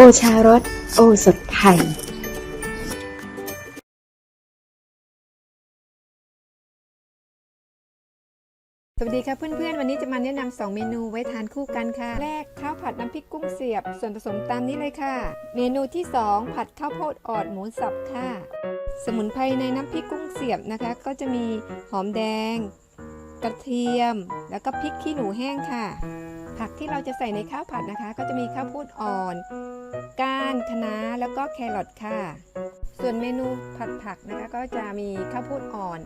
โอชารส โอสดไทยสวัสดีค่ะเพื่อนๆ วันนี้จะมาแนะนำสองเมนูไว้ทานคู่กันค่ะ แรกข้าวผัดน้ำพริกกุ้งเสียบ ส่วนผสมตามนี้เลยค่ะ เมนูที่ 2 ผัดข้าวโพดอ่อนหมูสับค่ะ สมุนไพรในน้ำพริกกุ้งเสียบนะคะ ก็จะมีหอมแดง กระเทียม แล้วก็พริกขี้หนูแห้งค่ะ ผักที่เราจะใส่ในข้าวผัดนะคะ ก็จะมีข้าวโพดอ่อน ก้านคะน้าแล้วก็แครอทค่ะ ส่วนเมนูผัดผักนะคะ ก็จะมีข้าวโพดอ่อน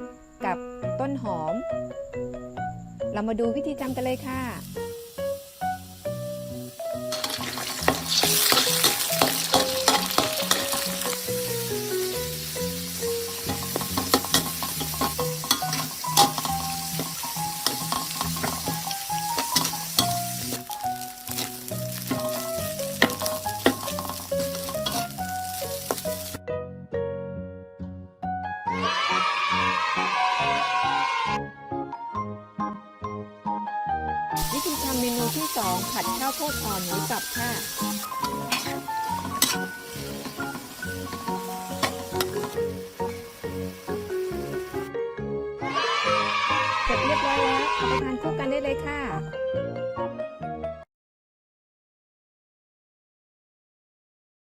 กับต้นหอม เรามาดูวิธีทำกันเลยค่ะ เมนูที่ 2 ผัดข้าวโพดอ่อนหมูสับค่ะ เสร็จเรียบร้อยแล้วเอาไปทานคู่กันได้เลยค่ะ